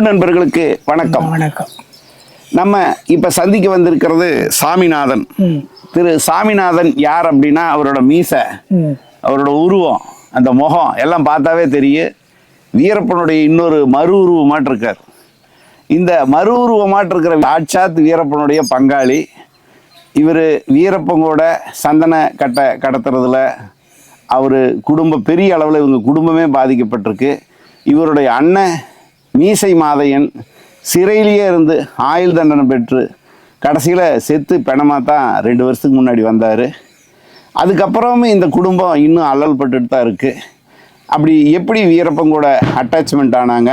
அன்பு நண்பர்களுக்கு வணக்கம். வணக்கம். நம்ம இப்போ சந்திக்க வந்திருக்கிறது சாமிநாதன். திரு சாமிநாதன் யார் அப்படின்னா அவரோட மீசை அவரோட உருவம் அந்த முகம் எல்லாம் பார்த்தாவே தெரியும் வீரப்பனுடைய இன்னொரு மறு உருவமாட்டு இருக்கார். இந்த மறு உருவமாட்டு இருக்கிற ஆட்சாத் வீரப்பனுடைய பங்காளி. இவர் வீரப்பன் கூட சந்தன கட்டை கடத்துறதுல அவர் குடும்ப பெரிய அளவில் இவங்க குடும்பமே பாதிக்கப்பட்டிருக்கு. இவருடைய அண்ணன் மீசை மாதையன் சிறையிலேயே இருந்து ஆயுள் தண்டனை பெற்று கடைசியில் செத்து பிணமாக தான் ரெண்டு வருஷத்துக்கு முன்னாடி வந்தார். அதுக்கப்புறமும் இந்த குடும்பம் இன்னும் அல்லல் பட்டுட்டு தான் இருக்குது அப்படி எப்படி வீரப்பன் கூட அட்டாச்மெண்ட் ஆனாங்க?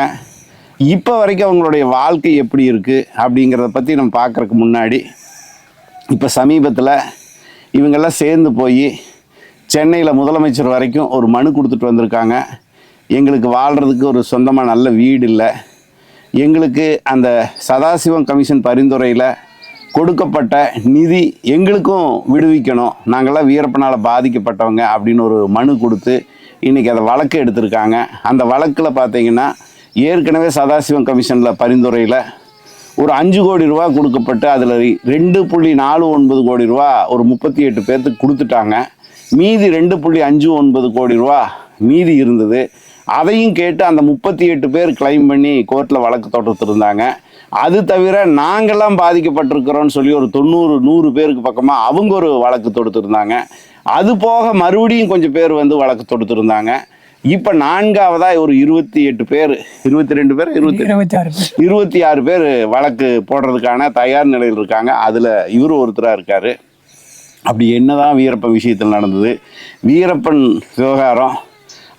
இப்போ வரைக்கும் அவங்களுடைய வாழ்க்கை எப்படி இருக்குது அப்படிங்கிறத பற்றி நம்ம பார்க்குறக்கு முன்னாடி இப்போ சமீபத்தில் இவங்கெல்லாம் சேர்ந்து போய் சென்னையில் முதலமைச்சர் வரைக்கும் ஒரு மனு கொடுத்துட்டு வந்திருக்காங்க. எங்களுக்கு வாழ்கிறதுக்கு ஒரு சொந்தமாக நல்ல வீடு இல்லை எங்களுக்கு அந்த சதாசிவம் கமிஷன் பரிந்துரையில் கொடுக்கப்பட்ட நிதி எங்களுக்கும் விடுவிக்கணும். நாங்கள்லாம் வீரப்பனால் பாதிக்கப்பட்டவங்க அப்படின்னு ஒரு மனு கொடுத்து இன்றைக்கி அதை வழக்கு எடுத்திருக்காங்க. அந்த வழக்கில் பார்த்தீங்கன்னா ஏற்கனவே சதாசிவம் கமிஷனில் பரிந்துரையில் ஒரு அஞ்சு கோடி ரூபா கொடுக்கப்பட்டு அதில் ரெண்டு புள்ளி நாலு ஒன்பது கோடி ரூபா ஒரு முப்பத்தி எட்டு பேர்த்துக்கு கொடுத்துட்டாங்க. மீதி ரெண்டு புள்ளி அஞ்சு ஒன்பது கோடி ரூபா மீதி இருந்தது. அதையும் கேட்டு அந்த முப்பத்தி எட்டு பேர் கிளைம் பண்ணி கோர்ட்டில் வழக்கு தொடுத்துருந்தாங்க. அது தவிர நாங்கள்லாம் பாதிக்கப்பட்டிருக்கிறோன்னு சொல்லி ஒரு தொண்ணூறு நூறு பேருக்கு பக்கமாக அவங்க ஒரு வழக்கு தொடுத்துருந்தாங்க. அது போக மறுபடியும் கொஞ்சம் பேர் வந்து வழக்கு தொடுத்துருந்தாங்க. இப்போ நான்காவதாக ஒரு இருபத்தி எட்டு பேர் இருபத்தி ரெண்டு பேர் இருபத்தி இருபத்தி ஆறு பேர். இருபத்தி ஆறு பேர் வழக்கு போடுறதுக்கான தயார் நிலையில் இருக்காங்க. அதில் இவர் ஒருத்தராக இருக்கார். அப்படி என்னதான் வீரப்பன் விஷயத்தில் நடந்தது. வீரப்பன் விவகாரம்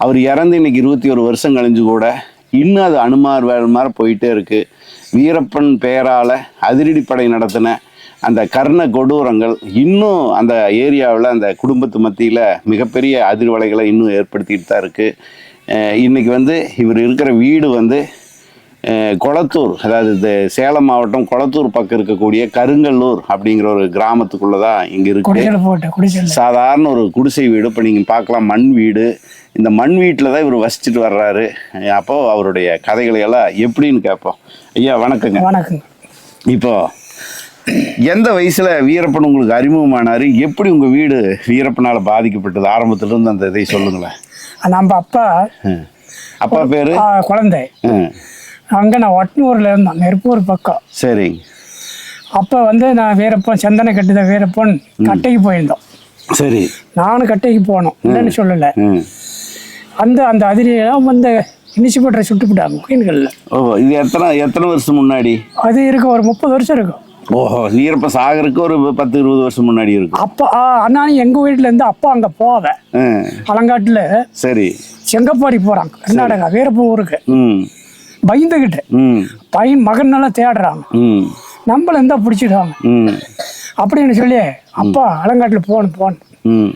அவர் இறந்து இன்னைக்கு இருபத்தி ஒரு வருஷம் கழிஞ்சு கூட இன்னும் அது அனுமார் வேணுமாறு போயிட்டே இருக்குது வீரப்பன் பெயரால் அதிரடிப்படை நடத்தின அந்த கர்ண கொடூரங்கள் இன்னும் அந்த ஏரியாவில் அந்த குடும்பத்து மத்தியில் மிகப்பெரிய அதிர்வலைகளை இன்னும் ஏற்படுத்திட்டு தான் இருக்குது இன்றைக்கி வந்து இவர் இருக்கிற வீடு வந்து கொளத்தூர் அதாவது இந்த சேலம் மாவட்டம் கொளத்தூர் பக்கம் இருக்கக்கூடிய கருங்கல்லூர் அப்படிங்கிற ஒரு கிராமத்துக்குள்ளே தான் இங்கே இருக்குது சாதாரண ஒரு குடிசை வீடு. இப்போ நீங்கள் பார்க்கலாம் மண் வீடு. இந்த மண் வீட்டில் தான் இவர் வசிச்சுட்டு வர்றாரு. அப்போது அவருடைய கதைகளை எல்லாம் எப்படின்னு கேட்போம். ஐயா வணக்கங்க. வணக்கம். இப்போ எந்த வயசுல வீரப்பன் உங்களுக்கு அறிமுகமானாரு? எப்படி உங்க வீடு வீரப்பனால பாதிக்கப்பட்டது? ஆரம்பத்துல இருந்து அந்த இதை சொல்லுங்களேன். நம்ம அப்பா. அப்பா பேரு? குழந்தை. அங்கே நான் ஒட்டனூரில் இருந்தோம் நெருப்பூர் பக்கம். சரி. அப்போ வந்து நான் வீரப்பன் சந்தன கட்டுத வீரப்பன் கட்டைக்கு போயிருந்தோம். சரி. நானும் கட்டைக்கு போனோம் இல்லைன்னு சொல்லலை. அந்த அந்த அதிரியெல்லாம் வந்து இனிஷிபேட்டரை சுட்டுப்பிட்டாங்க குயின்களில். ஓ இது எத்தனை எத்தனை வருஷம் முன்னாடி? அது இருக்கும் ஒரு முப்பது வருஷம் இருக்கும். ஓஹோ வீரப்ப சாகருக்கு ஒரு பத்து இருபது வருஷம் முன்னாடி இருக்கும். அப்பா அண்ணாணி எங்கள் வீட்டிலேருந்து அப்பா அங்கே போவேன். அலங்காட்டில் சரி. செங்கப்பாடி போகிறாங்க கர்நாடகா வீரப்பன் ஊருக்கு. ம். பயந்துக்கிட்டு ம். பையன் மகன் எல்லாம் தேடுறாங்க ம். நம்மள இருந்தா பிடிச்சிடுவாங்க ம். அப்படின்னு சொல்லி அப்பா அலங்காட்டில் போகணும் போகணும் ம்.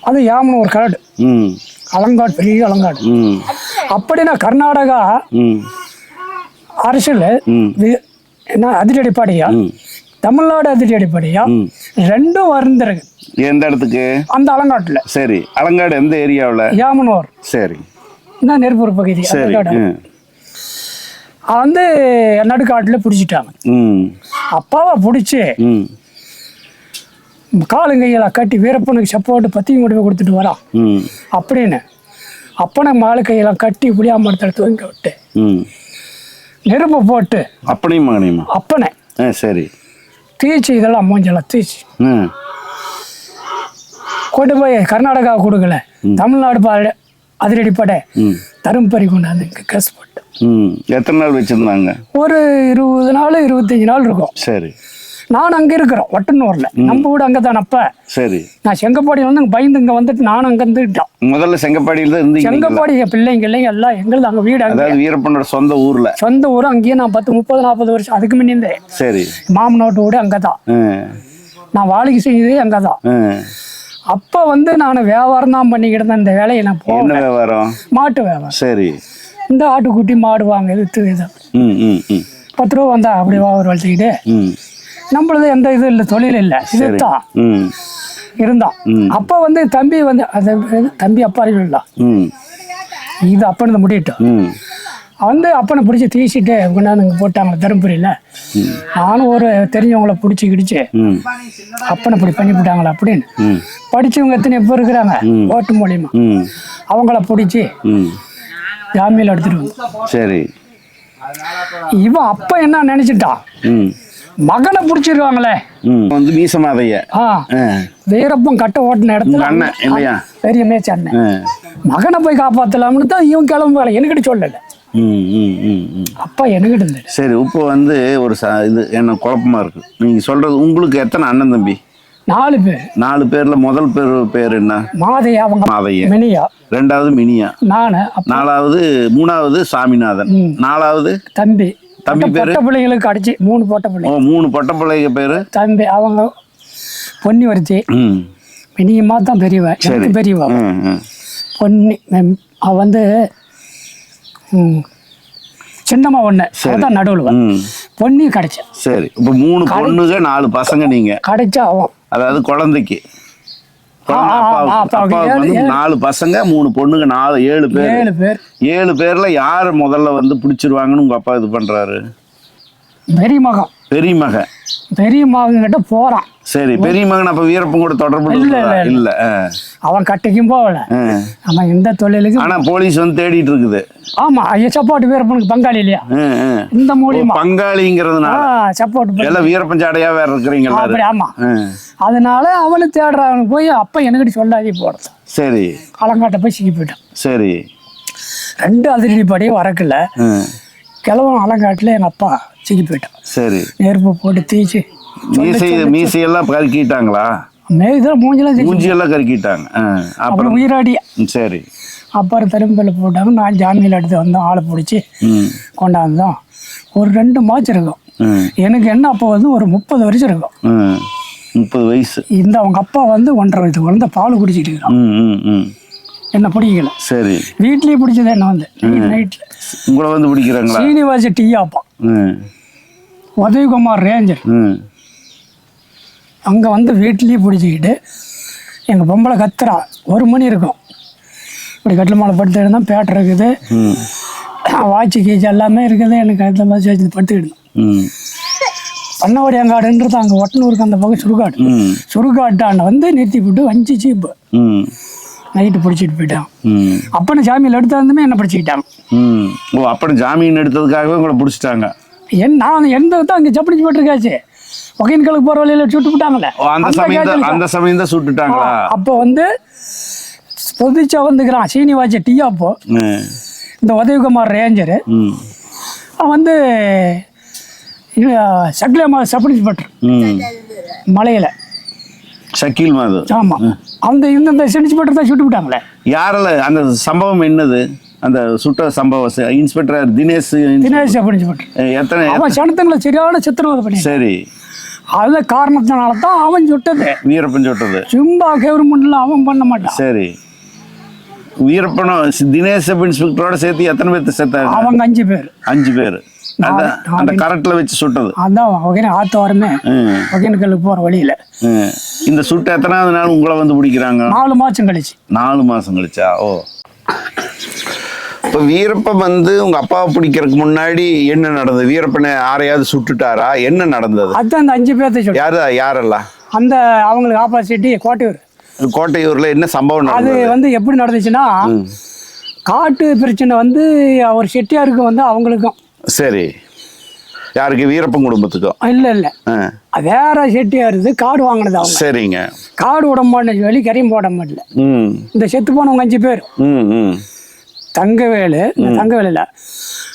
அது யாமன் ஒரு ம். அலங்காடு பெரிய அலங்காடு. ம். அப்படின்னா கர்நாடகா ம். அரசியல் என்ன அதிரடிப்படையா ம். தமிழ்நாடு அதிரடிப்படையா ம். ரெண்டும் வருந்துருக்கு. எந்த இடத்துக்கு? அந்த அலங்காட்டில். சரி அலங்காடு எந்த ஏரியாவில்? யாமனூர். சரி. என்ன நெருப்பூர் பகுதி? அந்த வந்து நடுக்காட்டில் பிடிச்சிட்டாங்க ம். அப்பாவை பிடிச்சி ம். காலுங்கையெல்லாம் கட்டி வீரப்பனுக்கு சப்போர்ட்டு பத்தியும் கொண்டு போய் கொடுத்துட்டு வரான் ம். அப்படின்னு அப்பனை மாலு கையெல்லாம் கட்டி புளியா மரத்தில் தூங்க விட்டு. ம். நெருப்பு போட்டு அப்படியும் மகனையுமா? அப்பனை. சரி. தீச்சு இதெல்லாம் மூஞ்செல்லாம் தீச்சு. ம் கொண்டு போய் கர்நாடகா கொடுக்கல. தமிழ்நாடு பாட அதிரடிப்படை. ம். தரும்பறி கொண்டாந்து இங்கே கேஸ் போட்டு. ம் எத்தனை நாள் வச்சுருந்தாங்க? ஒரு இருபது நாள் இருபத்தஞ்சி நாள் இருக்கும். சரி. நான் அங்கே இருக்கிறோம் ஒட்டனூரில் நம்ம வீடு அங்கே தான் அப்போ. சரி. நான் செங்கப்பாடி வந்து அங்கே பயந்து இங்கே வந்துட்டு நானும் அங்கே இருந்துக்கிட்டோம் முதல்ல செங்கப்பாடியில் தான் நீங்களா? செங்கப்பாடி என் பிள்ளைங்க இல்லைங்க எல்லாம் எங்களுது அங்கே வீடு அங்கே. அதாவது வீரப்பனோட சொந்த ஊரில். சொந்த ஊர் அங்கேயே நான் பத்து முப்பது நாற்பது வருஷம் அதுக்கு முன்னே சரி. மாமனோட்டு வீடு அங்கே தான் நான் வாழைக்கு செய்ததே அங்கே தான் அப்போ வந்து நான் வியாபாரம் தான் பண்ணிக்கிட்டு இருந்தேன். இந்த வேலையை நான் போ என்ன வியாபாரம்? மாட்டு வியாபாரம். சரி. இந்த ஆட்டுக்குட்டி மாடு வாங்க இது இது. ம் ம் ம். பத்து ரூபா வந்தா அப்படி வியாபாரம் வளர்த்துக்கிட்டு ம். நம்மளது எந்த இது இல்லை தொழில் இல்லை. இதுதான். இருந்தான். அப்போ வந்து தம்பி வந்து அது தம்பி அப்பா இல்லை ம். இது அப்போ இருந்து முடியட்டும். ம். வந்து அப்பனை பிடிச்சி தீசிட்டு கொண்டாந்து போட்டாங்க தருமபுரியில். நானும் ஒரு தெரிஞ்சவங்கள பிடிச்சி கிடிச்சு அப்பனை இப்படி பண்ணி போட்டாங்களா அப்படின்னு. ம். படிச்சவங்க எத்தனை பேர் இருக்கிறாங்க? ஓட்டு மூலியமா. அவங்கள பிடிச்சி ஜாமீன் எடுத்துட்டு சரி. இவன் அப்ப என்ன நினைச்சிட்டான் மகனை பிடிச்சிருவாங்களே வந்து மீசமாதைய. வீரப்பம் கட்ட ஓட்டின இடத்துல அண்ணன் இல்லையா? பெரிய மேய்ச்ச அண்ணன். மகனை போய் காப்பாத்தலாம்னு தான் இவன் சொல்லல ம் ம் ம் ம் அப்பா என்கிட்ட இருந்தாரு. சரி இப்போ வந்து ஒரு ச இது என்ன குழப்பமா இருக்கு. நீங்க சொல்றது உங்களுக்கு எத்தனை அண்ணன் தம்பி? நாலு பேர். நாலு பேர்ல முதல் பேர் பேர் என்ன? மாதையா அவங்க மாதைய மினியா. ரெண்டாவது மினியா. நானு நாலாவது மூணாவது சாமிநாதன். நாலாவது? தம்பி. தம்பி பொட்ட பிள்ளைங்களுக்கு அடிச்சு மூணு பொட்ட பிள்ளைங்க மூணு பொட்ட பிள்ளைங்க பேரு? தம்பி அவங்க பொன்னி வரிச்சி. ம். மினியம்மா தான் பெரியவ. எனக்கு பெரியவா பொன்னி அவ வந்து சின்னம்மா ஒண்ணு. அதான் நடுவில் ம். பொன்னி கிடைச்சா சரி. இப்போ மூணு பொண்ணுங்க நாலு பசங்க நீங்க. கிடைச்சா அவன். அதாவது குழந்தைக்கு. நாலு பசங்க மூணு பொண்ணுங்க நாலு ஏழு பேர். ஏழு பேர். ஏழு பேர்ல யார் முதல்ல வந்து பிடிச்சிருவாங்கன்னு உங்க அப்பா இது பண்றாரு? பெரிய மகன். பெரிய மகன் பெரிய மகன் கிட்ட போறான். சரி பெரிய மகன் அப்ப வீரப்பன் கூட தொடர்பு இல்ல? இல்ல, அவன் கட்டைக்கும் போகல. ஆ. அவன் எந்த தொழிலுக்கும் ஆனா போலீஸ் வந்து தேடிட்டு இருக்குது. ஆமா ஐயா சப்போர்ட் வீரப்பனுக்கு பங்காளி இல்லையா. இந்த மூலியமா. பங்காளிங்கிறதுனால. சப்போர்ட் எல்லாம் வீரப்பன் ஜாடையா வேற இருக்கிறீங்களா அப்படி ஆமா. அதனால அவனு தேடுறான் போய் அப்ப எனக்கிட்ட சொல்லாதே போறது. சரி. களங்காட்ட போய் சிக்கி போயிட்டான். சரி. ரெண்டு அதிரடிப்படியும் வரக்கல ஆ, கிழவன் அலங்காட்டில் எங்கள் அப்பா சிக்கி போயிட்டான். சரி. நெருப்பு போட்டு தீச்சு மீசை மீசையெல்லாம் கருக்கிட்டாங்களா? மேய்தல் மூஞ்செல்லாம் மூஞ்சியெல்லாம் கருக்கிட்டாங்க. அப்புறம்? அப்புறம் உயிராடி. ம், சரி. அப்புறம் திரும்பில் போட்டாங்க நான் ஜாமீன் எடுத்து வந்தோம் ஆளை பிடிச்சி ம். கொண்டாந்தோம். ஒரு ரெண்டு மாதம் இருக்கும். எனக்கு என்ன அப்போ வந்து ஒரு முப்பது வருஷம் இருக்கும். முப்பது வயசு. இந்த அவங்க அப்பா வந்து ஒன்றரை வயது குழந்த பால் குடிச்சிட்டு ம் என்ன பிடிக்கல. சரி. வீட்லயே பிடிச்சது என்ன வந்து? நைட்டில் உங்களை வந்து பிடிக்கிறாங்களா? சீனிவாச டீயாப்பா ம். உதயகுமார் ரேஞ்சர் அங்கே வந்து வீட்லேயே பிடிச்சிக்கிட்டு எங்கள் பொம்பளை கத்துறா. ஒரு மணி இருக்கும். இப்படி கட்டில் மேலே படுத்து இருந்தால் பேட்டர் இருக்குது. வாட்சி கீச்சு எல்லாமே இருக்குது. எனக்கு அந்த மாதிரி வச்சு படுத்துக்கிட்டு ம். பண்ணவடியாங்காடுன்றது அங்கே ஒட்டனூருக்கு அந்த பக்கம் ம். சுடுகாட்டாண்ட வந்து நிறுத்தி விட்டு வஞ்சி சீப்பு. ம். நைட்டு பிடிச்சிட்டு போயிட்டான். அப்பனை சாமியில் எடுத்தாந்துமே என்ன பிடிச்சிக்கிட்டாங்க ம். ஓ அப்புறம் ஜாமீன் எடுத்ததுக்காகவே உங்களை பிடிச்சிட்டாங்க. என் நான் எந்த தான் அங்கே சப்படிச்சு போட்டிருக்காச்சு. ஒகேன்களுக்கு போகிற வழியில் சுட்டு விட்டாங்களே அந்த சமயம் அந்த சமயம் தான் சுட்டுட்டாங்களா? அப்போ வந்து பொதிச்சா வந்துக்கிறான் சீனிவாச டீயாப்போ இந்த உதயகுமார் ரேஞ்சரு. அவன் வந்து சக்லியம்மா சப் இன்ஸ்பெக்டர் ம் மலையில். ஷக்கீல் மாது ஆமாம் அந்த இந்த இந்த இன்ஸ்பெக்டர் தான் சுட்டு விட்டாங்களே யாரில்? அந்த சம்பவம் என்னது? அந்த சுட்ட சம்பவம் ச- இன்ஸ்பெக்டர் தினேஷ் தினேஷ் எ- எத்தனை அவன் சனத்தங்களை சரியான சித்திரவதை பண்ணி சரி. அந்த காரணத்தினால தான் அவன் சுட்டது. வீரப்பன் சுட்டது. சும்மா கவர்மெண்ட்ல அவன் பண்ண மாட்டான். சரி. வீரப்பனும் தினேஷ் சப் இன்ஸ்பெக்டரோட சேர்த்து எத்தனை பேர்த்து சேர்த்தாங்க அவங்க அஞ்சு பேர். அஞ்சு பேர். அந்த கரெக்டில் வச்சு சுட்டது. அதான் ஒகேன ஆத்தோரமே ஒகேனக்கலுக்கு போகிற வழியில். இந்த சுட்டு எத்தனாவது நாள் உங்களை வந்து பிடிக்கிறாங்க? நாலு மாதம் கழிச்சு. நாலு மாசம் கழிச்சா? ஓ. இப்போ வீரப்பன் வந்து உங்க அப்பாவை பிடிக்கிறதுக்கு முன்னாடி என்ன நடந்தது? வீரப்பனை யாரையாவது சுட்டுட்டாரா? என்ன நடந்தது? அதுதான் அந்த அஞ்சு பேர்த்த யாரு யாரெல்லாம்? அந்த அவங்களுக்கு ஆப்போசிட்டி கோட்டையூர். கோட்டையூர்ல என்ன சம்பவம் அது வந்து எப்படி நடந்துச்சுன்னா காட்டு பிரச்சனை வந்து அவர் செட்டியாருக்கு வந்து அவங்களுக்கும். சரி. யாருக்கு? வீரப்பன் குடும்பத்துக்கும் இல்லை இல்லை. வேற செட்டியார் இது காடு வாங்கினது அவங்க. சரிங்க. காடு விட மாட்டேன்னு சொல்லி கரையும் போட மாட்டல ம். இந்த செத்து போனவங்க அஞ்சு பேர். தங்கவேலு இந்த தங்கவேலு இல்லை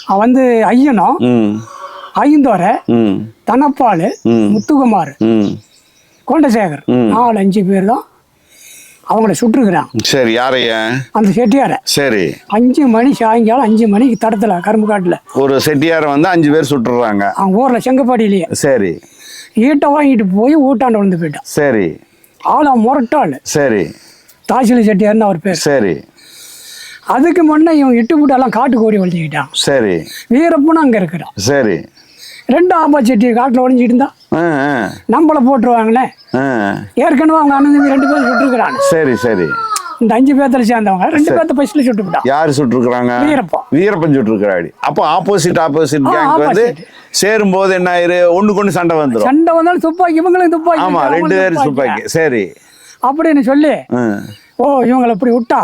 அவன் வந்து ஐயனும் ஐந்தோரை தனப்பால் ம். முத்துக்குமார் ம். கொண்டசேகர். நாலு அஞ்சு பேர் தான் அவங்கள சுட்டுருக்குறான். சரி யாரைய அந்த செட்டியாரை. சரி. அஞ்சு மணி சாயங்காலம் அஞ்சு மணிக்கு தடத்தில் கரும்பு காட்டில். ஒரு செட்டியாரை வந்து அஞ்சு பேர் சுட்டுறாங்க. அவங்க ஊரில் செங்கப்பாடியிலேயே. சரி. ஈட்டை வாங்கிட்டு போய் ஊட்டாண்ட விழுந்து போயிட்டான். சரி. ஆளா முரட்டாள். சரி. தாசிலி செட்டியார்னு அவர் பேர். சரி. அதுக்கு முன்னே இவன் இட்டு போட்டெல்லாம் காட்டு கோடி ஒழிஞ்சுக்கிட்டான் சரி. வீரப்பனும் அங்கே இருக்கிறான். சரி. ரெண்டு ஆப்பா செட்டி காட்டில் ஒழிஞ்சிட்டு இருந்தா ஆ ஆ நம்மளை போட்டுருவாங்களே? ஆ. ஏற்கனவே அவங்க அண்ணன் ரெண்டு பேரும் சுட்டுருக்குறான் சரி சரி. இந்த அஞ்சு பேர்த்துல சேர்ந்தவங்க ரெண்டு பேர்த்த பஸ்ல சுட்டு விட்டான் யாரு சுட்டுருக்குறாங்க? வீரப்பன். வீரப்பன் சுட்டுருக்குறாடி. அப்போ ஆப்போசிட் ஆப்போசிட் ஆ, கேங் வந்து opposite. சேரும்போது என்ன ஆயிரு? ஒண்ணுக்கு ஒண்ணு சண்டை வந்துரும். சண்டை வந்தாலும் துப்பாக்கி இவங்களுக்கு துப்பாக்கி ஆமா ரெண்டு பேரும் துப்பாக்கி. சரி. அப்படின்னு சொல்லி ஓ இவங்களை இப்படி விட்டா?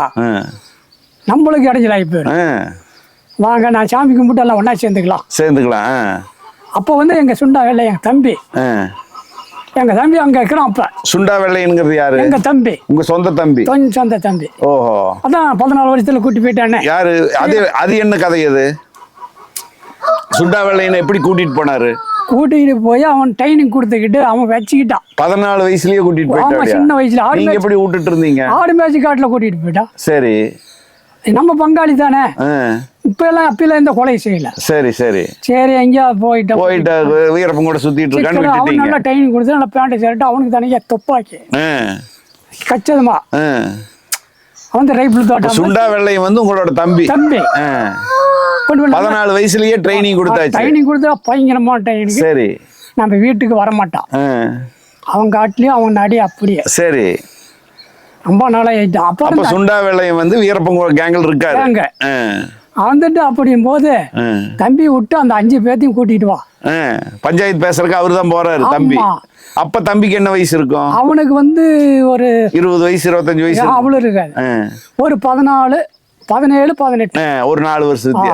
நம்மளுக்கு இடைஞ்சல் ஆகி போயிடும். வாங்க நான் சாமி கும்பிட்டு எல்லாம் ஒன்றா சேர்ந்துக்கலாம். சேர்ந்துக்கலாம் அப்போ வந்து எங்கள் சுண்டா வெள்ளை எங்கள் தம்பி. ஆ. எங்கள் தம்பி அங்கே இருக்கிறான் அப்போ சுண்டா வெள்ளைங்கிறது யாரு? எங்கள் தம்பி. உங்க சொந்த தம்பி. சொந்த தம்பி. ஓஹோ. அதான் பதினாலு வருஷத்தில் கூட்டி போயிட்டானே. யாரு? அது அது என்ன கதை அது? சுண்டா வெள்ளையனை எப்படி கூட்டிட்டு போனாரு? கூட்டிகிட்டு போய் அவன் ட்ரைனிங் கொடுத்துக்கிட்டு அவன் வச்சுக்கிட்டான். பதினாலு வயசுலயே கூட்டிட்டு ஆமா போயிட்டாரு சின்ன வயசுல ஆடு நீங்க எப்படி விட்டுட்டு இருந்தீங்க? ஆடு மேய்ச்சி காட்டில் கூட்டிகிட்டு போயிட்டான். சரி. நம்ம பங்காளி தானே? இப்போ எல்லாம் அப்பெல்லாம் எந்த கொலை செய்யல. சரி சரி. சரி எங்கேயாவது போயிட்டோம் போயிட்டு வீரப்பன் கூட சுத்திட்டு இருக்கான்னு அவன் நல்லா ட்ரைனிங் கொடுத்து நல்லா பேண்ட் ஷர்ட் அவனுக்கு தனியாக துப்பாக்கி. கச்சதுமா. அவன் ரைபிள் தோட்டம் சுண்டா வெள்ளை வந்து உங்களோட தம்பி. தம்பி. பதினாலு வயசுலயே ட்ரைனிங் கொடுத்தாச்சு. ட்ரைனிங் கொடுத்தா பயங்கரமான ட்ரைனிங் சரி. நம்ம வீட்டுக்கு வரமாட்டான் ஆ, அவன் காட்டிலையும் அவன் நடி அப்படியே. சரி. ரொம்ப நாளாக ஆயிட்டு. அப்போ சுண்டா வெள்ளையன் வந்து வீரப்பன் கேங்கில் இருக்காரு. அங்க ஆ, வந்துட்டு அப்படியும் போது தம்பி விட்டு அந்த அஞ்சு பேர்த்தையும் கூட்டிட்டு வா. பஞ்சாயத்து பேசுறதுக்கு அவரு தான் போறாரு தம்பி. அப்ப தம்பிக்கு என்ன வயசு இருக்கும் அவனுக்கு வந்து ஒரு இருபது வயசு இருபத்தஞ்சு வயசு இருக்கும். அவ்வளோ இருக்காது. ஒரு பதினாலு பதினேழு பதினெட்டு ஒரு நாலு வருஷத்து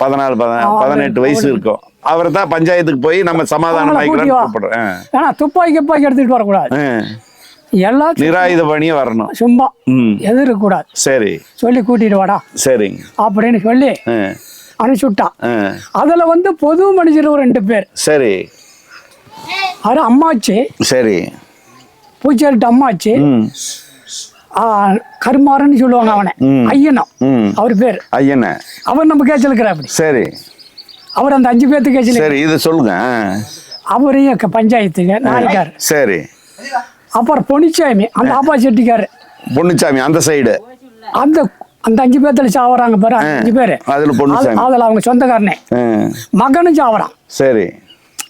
பதினாலு பதினா- பதினெட்டு வயசு இருக்கும் அவரை தான் பஞ்சாயத்துக்கு போய் நம்ம சமாதானம் அவங்கள ஆயிக்கலாம்னு கூட்டி வா. கூப்பிடுறோம் ஆ. ஏன்னா துப்பாக்கி துப்பாக்கி எடுத்துட்டு வரக்கூடாது எல்லாத்தையும் நிராயுத பணியே வரணும். சும்மா ம். எதிர்க்கக்கூடாது. சரி. சொல்லி கூட்டிட்டு வாடா. சரிங்க. அப்படின்னு சொல்லி அனுப்பிச்சுட்டான். அதில் வந்து பொது மனுஷர் ஒரு ரெண்டு பேர். சரி. அது அம்மாச்சி. சரி. பூச்சேரிட்டு அம்மாச்சி. கருமாறன்னு சொல்லுவாங்க அவனை. ஐயனம். அவர் பேர். ஐயண்ணே அவர் நம்ம அப்படி. சரி. அவர் அந்த அஞ்சு பேர்த்து கேச்சல் சரி இது சொல்லுங்க. அவரையும் பஞ்சாயத்துக்கு நாளைக்கார் சரி. அப்புறம் பொன்னிச்சாமி அந்த ஆப்போசிட்டுக்காரு பொன்னுச்சாமி அந்த சைடு அந்த அந்த அஞ்சு பேர்த்துல சாவறாங்க பாரு அஞ்சு பேர். அதுல பொன்னுச்சாமி. அதில் அவங்க சொந்தக்காரனே. மகனும் சாவறான். சரி.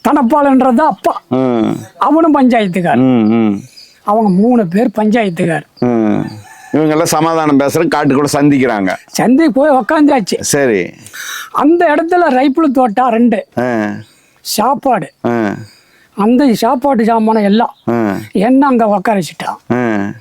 தனப்பாளன்றது அப்பா. ம் அவனும் பஞ்சாயத்துக்கார் ம் ம். அவங்க மூணு பேர் பஞ்சாயத்துக்கார் ம் இவங்கெல்லாம் சமாதானம் பேசுற காட்டுக்குள்ள சந்திக்கிறாங்க. சந்தை போய் உக்காந்தாச்சு. சரி. அந்த இடத்துல ரைப்பிள் தோட்டா ரெண்டு. சாப்பாடு. அந்த சாப்பாட்டு சாமானம் எல்லாம் என்ன அங்கே உட்கார வச்சுட்டான்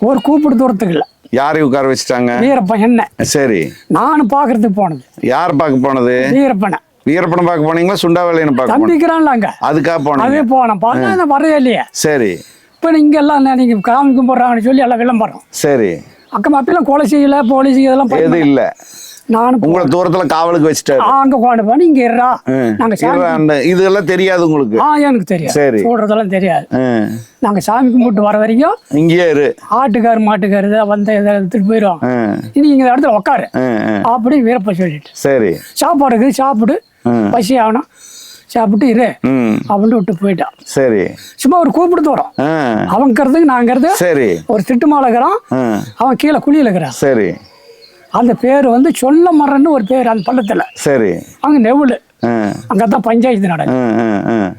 ஒரு கூப்பிடு தூரத்துக்கு இல்லை. யாரையும் உட்கார வச்சுட்டாங்க? வீரப்பன் என்ன? சரி. நானும் பார்க்கறதுக்கு போனது. யார் பார்க்க போனது? வீரப்பனை. வீரப்பனை பார்க்க போனீங்களா? சுண்டாவேலையனை பார்க்க போனீங்க தம்பிக்கிறான்ல அங்கே. அதுக்காக போனீங்க. அதே போனேன் பார்த்தா வரவே இல்லையே. சரி. இப்போ இங்கே எல்லாம் நீங்கள் காமி கும்பிட்றாங்கன்னு சொல்லி எல்லாம் விளம்பரம். சரி. அக்கம் அப்பெல்லாம் கொலை செய்யல போலீஸ் இதெல்லாம் எது பண்ண- இல்ல. நானும் உங்களை தூரத்துல காவலுக்கு வச்சுட்டாரு. அங்கே கொண்டு போய் இங்கே இருறா அந்த இதெல்லாம் தெரியாது உங்களுக்கு? ஆ எனக்கு தெரியாது. சரி. சொல்கிறதெல்லாம் தெரியாது. ம். நாங்கள் சாமி கும்பிட்டு வர வரைக்கும் இங்கேயே இரு. ஆட்டுக்காரு மாட்டுக்காரு வந்து எடுத்துட்டு போயிடுவாங்க ம். இனி இங்கே இடத்துல உட்காரு. அப்படி வீரப்ப சொல்லிட்டு. சரி. சாப்பாடு இருக்குது. சாப்பிடு. பசி ஆகணும். சாப்பிட்டு இரு. அப்படின்னு விட்டு போயிட்டான். சரி. சும்மா ஒரு கூப்பிட்டு தோறோம் அவங்கிறதுக்கு நாங்கிறது சரி. ஒரு திட்டு மாலை அவன் கீழே குழியில் இருக்கிறான். சரி. அந்த பேர் வந்து சொல்ல மரன்னு ஒரு பேர் அந்த பள்ளத்தில். சரி. அங்கே நெவுள் அங்கே தான் பஞ்சாயத்து நடக்கும்.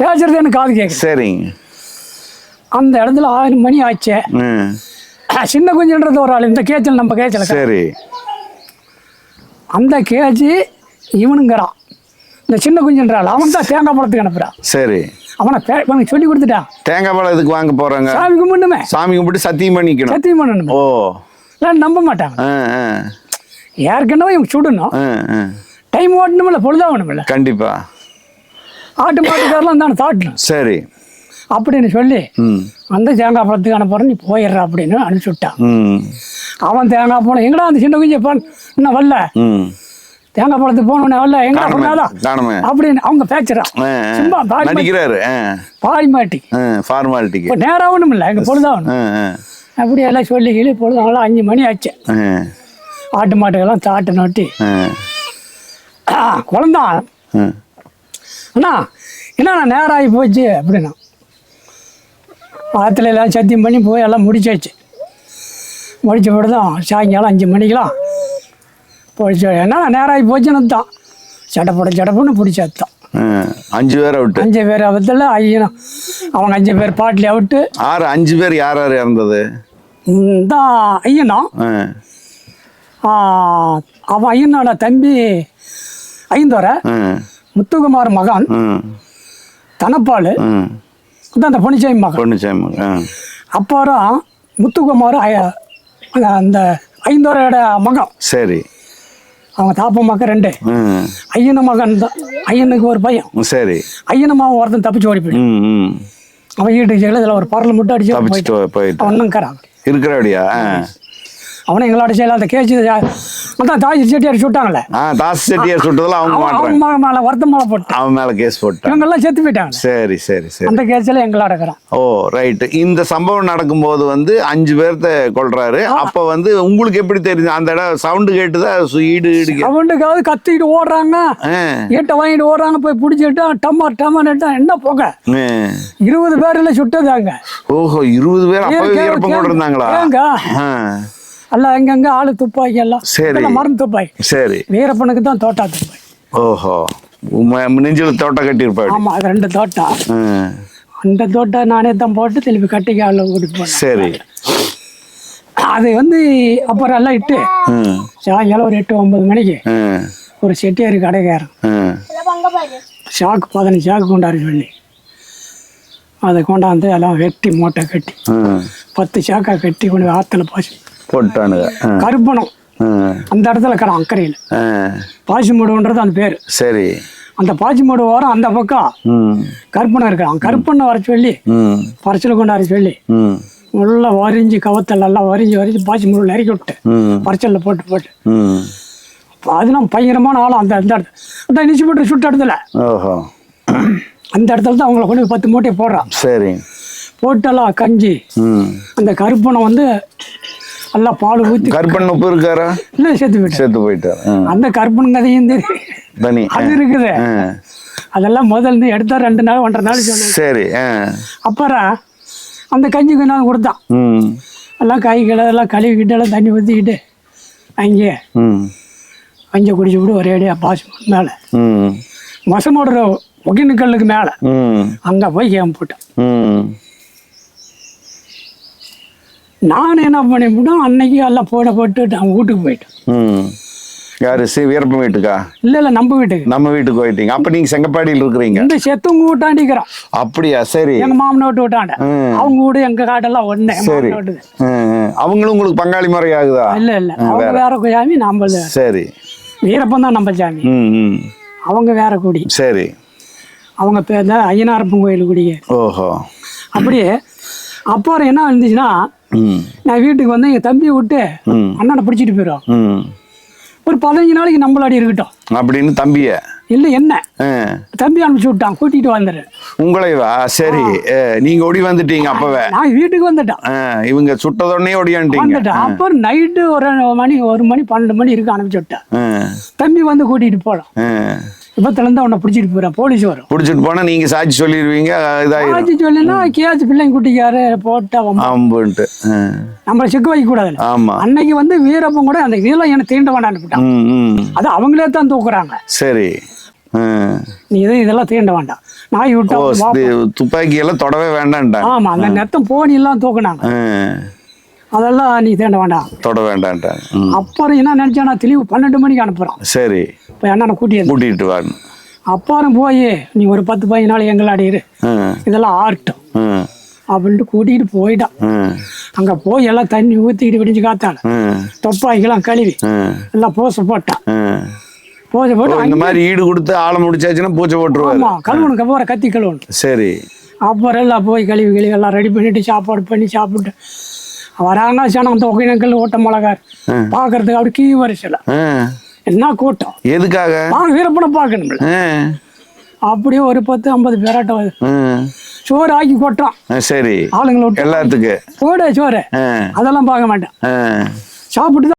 பேசுறது எனக்கு காது கேட்குது சரிங்க அந்த இடத்துல ஆறு மணி ஆச்சு. சின்ன குஞ்சுன்றது ஒரு ஆள். இந்த கேச்சல் நம்ம கேச்சல் சரி. அந்த கேஜி இவனுங்கிறான். இந்த சின்ன குஞ்சுன்ற ஆள். அவன் தான் தேங்காய் பழத்துக்கு அனுப்புறான் சரி. அவனை இவனுக்கு சொல்லி கொடுத்துட்டான். தேங்காய் பழம் எதுக்கு வாங்க போறாங்க? சாமி கும்பிட்டுமே சாமி கும்பிட்டு சத்தியம் பண்ணிக்கணும். சத்தியம் பண்ணணும். ஓ. நம்ப மாட்டாங்க. ஏற்கனவே இவங்க சுடணும். டைம் ஓட்டணுமில்ல பொழுதாகணுமில்ல கண்டிப்பா. ஆட்டு மாட்டுக்காரெல்லாம் தானே தாட்டணும் சரி. அப்படின்னு சொல்லி அந்த தேங்காய் பழத்துக்கு அனுப்புறேன் நீ போயிடுற அப்படின்னு அனுப்பிச்சு விட்டான். அவன் தேங்காய் பழம் எங்கடா அந்த சின்ன குஞ்சு பான்? இன்னும் வரல? தேங்காய் பழத்துக்கு போனவனே வரல எங்கடா பண்ணாதான் காணுமே. அப்படின்னு அவங்க பேச்சுறான். சும்மா பாடி மாட்டி நடிக்கிறாரு ஆ. பாடி மாட்டி ஆ ஃபார்மாலிட்டிக்கு இப்போ நேராகணும் இல்லை எங்கள் பொழுதாகணும். அப்படி எல்லாம் சொல்லி கிளி பொழுதாகலாம் அஞ்சு மணி ஆச்சு. ஆட்டு மாட்டுக்கெல்லாம் தாட்டு நோட்டி. ஆ. அண்ணா என்னண்ணா நேரம் ஆகி போச்சு அப்படின்னா. ஆற்றுல எல்லாம் சத்தியம் பண்ணி போய் எல்லாம் முடிச்சாச்சு. முடிச்ச பிறகு தான் சாயங்காலம் அஞ்சு மணிக்கெலாம் போயிடுச்சு என்னண்ணா நேரம் ஆகி போச்சுன்னு தான். சட்டப்பட சட்டப்புன்னு பிடிச்சதான் ஆ. அஞ்சு பேரை விட்டு அஞ்சு பேர் அவத்தில் ஐயனும் அவங்க அஞ்சு பேர் பாட்டில் அவுட்டு. ஆறு அஞ்சு பேர் யார் யார் இறந்தது? இந்த ஐயனும் அவன் ஐயனோட தம்பி ஐந்தோரை ஆ. முத்துக்குமார் மகன் தனப்பால் தான் அந்த பொன்னிச்சாமி மகன். பொண்ணுச்சாமி ஆ. அப்புறம் முத்துக்குமார் அந்த ஐந்தோரையோட மகன். சரி. அவங்க தாப்ப மகன் ரெண்டு. ஐயனு மகன் தான் ஐயனுக்கு ஒரு பையன். சரி. ஐயனு மகன் ஒருத்தன் தப்பிச்சு ஓடி போயிடு ம் ம். அவன் செய்யல இதில் ஒரு பரல் மட்டும் அடிச்சு போயிட்டு தப்பிச்சுட்டு போயிட்டு அவன் இருக்கிறான் இருக்கிறபடியா ஆ அவனை எங்களோட செய்யல அந்த கேச்சு அதான் தாய் செட்டியார் சுட்டாங்களே ஆ தாஸ் செட்டியார் சுட்டதில் அவங்க அவங்க மேல வருத்த மேலே போட்டான் அவன் மேலே கேஸ் போட்டான். இவங்கெல்லாம் செத்து போயிட்டாங்க சரி சரி சரி. அந்த கேஸில் எங்களோட இருக்கிறான். ஓ ரைட்டு இந்த சம்பவம் நடக்கும்போது வந்து அஞ்சு பேர்த்த கொல்றாரு. அப்ப வந்து உங்களுக்கு எப்படி தெரியுது அந்த இடம் சவுண்டு கேட்டுதா? சு- ஈடு ஈடு அவனுக்காவது கத்திட்டு ஓடுறாங்க. ஆ, ஈட்டை வாங்கிட்டு ஓடுறாங்க போய் பிடிச்சிட்டா டம்மா டம்மா என்ன போங்க ஆ. இருபது பேர்ல சுட்டதாங்க ஓஹோ இருபது பேர் அப்பவே கேளு, வீரப்பம் எல்லாம் எங்கெங்க ஆளு துப்பாக்கி எல்லாம். சரி. மருந்து துப்பாக்கி. சரி. வீரப்பனுக்கு தான் தோட்டா துப்பாக்கி. ஓஹோ. நெஞ்சில தோட்டம் கட்டியிருப்பாடி ஆமா அது ரெண்டு தோட்டா. ஆ, அந்த தோட்டை நானே தான் போட்டு திருப்பி கட்டிக்கு ஆளு கூட்டிட்டு சரி. அது வந்து அப்புறம் எல்லாம் இட்டு சாயங்காலம் ஒரு எட்டு ஒன்பது மணிக்கு ஒரு செட்டியார் கடைக்காரன். சாக்கு பதினஞ்சு சாக்கு கொண்டாரு சொல்லி. அதை கொண்டாந்து எல்லாம் வெட்டி மூட்டை கட்டி. பத்து சாக்கா கட்டி கொண்டு ஆற்றுல பாசி போட்டானுங்க கருப்பணம். அந்த இடத்துல இருக்கிறான் அக்கறையில். ஆ. பாசி மூடுன்றது அந்த பேர். சரி. அந்த பாசி மூடு ஓரம் அந்த பக்கம் கருப்பணம் இருக்கிறான் கருப்பண்ணை வர சொல்லி ம். பறிச்சல் கொண்டார சொல்லி உள்ள வரிஞ்சு கவத்தல் எல்லாம் வரிஞ்சு வரிஞ்சு பாசி மூடில் இறக்கி விட்டு ம். பறிச்சலில் போட்டு போட்டு. அதெல்லாம் பயங்கரமான ஆளும் அந்த அந்த இடத்துல. அந்த நிச்சு போட்டு சுட்ட இடத்துல. அந்த இடத்துல தான் அவங்கள கொண்டு பத்து மூட்டையை போடுறான். சரி. போட்டெல்லாம் கஞ்சி. அந்த கருப்பணம் வந்து எல்லாம் பால் ஊற்றி கருப்பன் உப்பு இருக்காரா? இல்லை சேர்த்து போயிட்டு செத்து போயிட்டார். அந்த கருப்பன் கதையும் தனி. அது இருக்குது. அதெல்லாம் முதல்ல எடுத்தா ரெண்டு நாள் ஒன்றரை நாள் சொல்லு. சரி அப்புறம் அந்த கஞ்சி கொஞ்ச நாள் கொடுத்தான். எல்லாம் கை கிளை எல்லாம் கழுவிக்கிட்டு எல்லாம் தண்ணி ஊற்றிக்கிட்டு அங்கே கஞ்சி குடிச்சு விட்டு ஒரே அடியாக பாசி மேலே. மசமோடுற ஒகினுக்கல்லுக்கு மேலே. அங்கே போய் கேம் போட்டேன். நான் என்ன பண்ணிவிட்டோம் அன்னைக்கு எல்லாம் போட போட்டு நான் வீட்டுக்கு போயிட்டேன். யாரு சி வீரப்பன் வீட்டுக்கா? இல்லை இல்லை நம்ம வீட்டுக்கு. நம்ம வீட்டுக்கு போயிட்டீங்க. அப்ப நீங்க செங்கப்பாடியில் இருக்கிறீங்க. இந்த செத்தவங்க வீட்டாண்டிக்கிறோம் அப்படியா? சரி. எங்கள் மாமனை விட்டு விட்டாண்ட. அவங்க வீடு எங்கள் காடெல்லாம் ஒன்று சரி. அவங்களும் உங்களுக்கு பங்காளி முறை ஆகுதா? இல்லை இல்லை. அவங்க வேற. சாமி நம்ம. சரி. வீரப்பன் தான் நம்ம சாமி. அவங்க வேற குடி. சரி. அவங்க ஐயனாரப்பன் கோயில் குடிங்க. ஓஹோ. அப்படியே அப்புறம் என்ன இருந்துச்சுன்னா நான் வீட்டுக்கு வந்து எங்கள் தம்பியை விட்டு அண்ணனை பிடிச்சிட்டு போயிடும் ஒரு பதினஞ்சு நாளைக்கு நம்மளாடி இருக்கட்டும். அப்படின்னு தம்பிய? இல்லை என்ன. தம்பி அனுப்பிச்சு விட்டான் கூட்டிகிட்டு வந்துடு உங்களைவா? சரி. நீங்க ஓடி வந்துட்டீங்க அப்பவே. நான் வீட்டுக்கு வந்துட்டேன். இவங்க சுட்டதொடனே ஓடியான்ட்டீங்க. வந்துட்டேன். அப்புறம் நைட்டு ஒரு மணி ஒரு மணி பன்னெண்டு மணி இருக்கு அனுப்பிச்சு விட்டேன். தம்பி வந்து கூட்டிகிட்டு போகலாம். ஆ. இப்பத்துலேருந்து அவனை பிடிச்சிட்டு போகிறேன் போலீஸ் வரும். புடிச்சிட்டு போனா நீங்க சாட்சி சொல்லிடுவீங்க இதாயிரும். ஆச்சு சொல்லினா கேஸ் பிள்ளைங்க குட்டிக்காரு போட்டு அவன் அம்புன்ட்டு ஆ. நம்மளை சிக்க வைக்க கூடாது ஆமா. அன்னைக்கு வந்து வீரப்பன் கூட அந்த இதெல்லாம் எனக்கு தீண்ட ம் ம். அது அவங்களே தான் தூக்குறாங்க. சரி. நீ எதுவும் இதெல்லாம் தீண்ட வேண்டாம். நாய் விட்டா துப்பாக்கி எல்லாம் தொடவே வேண்டான்ட்டாங்க ஆமா அந்த நெத்தம் போனி எல்லாம் தூக்குனாங்க. அதெல்லாம் நீ தீண்ட வேண்டாம். தொட ம். அப்புறம் என்ன நினைச்சானா தெளிவு பன்னெண்டு மணிக்கு அனுப்புறான். சரி. இப்போ அண்ணனை கூட்டிட்டு வாங்க அப்புறம் போய் நீ ஒரு பத்து பதினஞ்சு நாள் எங்களாடி இரு. ஆ. இதெல்லாம் ஆர்ட்டும். அப்படின்ட்டு கூட்டிகிட்டு போயிட்டான். அங்கே போய் எல்லாம் தண்ணி ஊற்றிக்கிட்டு விடிஞ்சு காத்தாள். தொப்பாய்க்கெல்லாம் கழுவி. எல்லாம் போச போட்டான். ஓ, போட்டு இந்த மாதிரி ஈடு கொடுத்து ஆளை முடிச்சாச்சுன்னா பூச்சை போட்டுருவாரு. ஆமாம் கப்போற கத்தி கழுவணும். சரி. அப்புறம் எல்லாம் போய் கழுவி கழுவி எல்லாம் ரெடி பண்ணிட்டு சாப்பாடு பண்ணி சாப்பிட்டு. வராங்க சனம் அந்த ஒகைனக்கல் ஓட்ட மிளகார் பார்க்கறதுக்கு அப்படி கீ வரிசையில். என்ன கூட்டம்? எதுக்காக? நான் வீரப்படம் பார்க்கணும்ல. அப்படியே ஒரு பத்து ஐம்பது பேராட்டம். சோறு ஆக்கி கொட்டுறான் ஆ, சரி. ஆளுங்களை போட சோறு. ஆ. அதெல்லாம் பார்க்க மாட்டேன். சாப்பிட்டு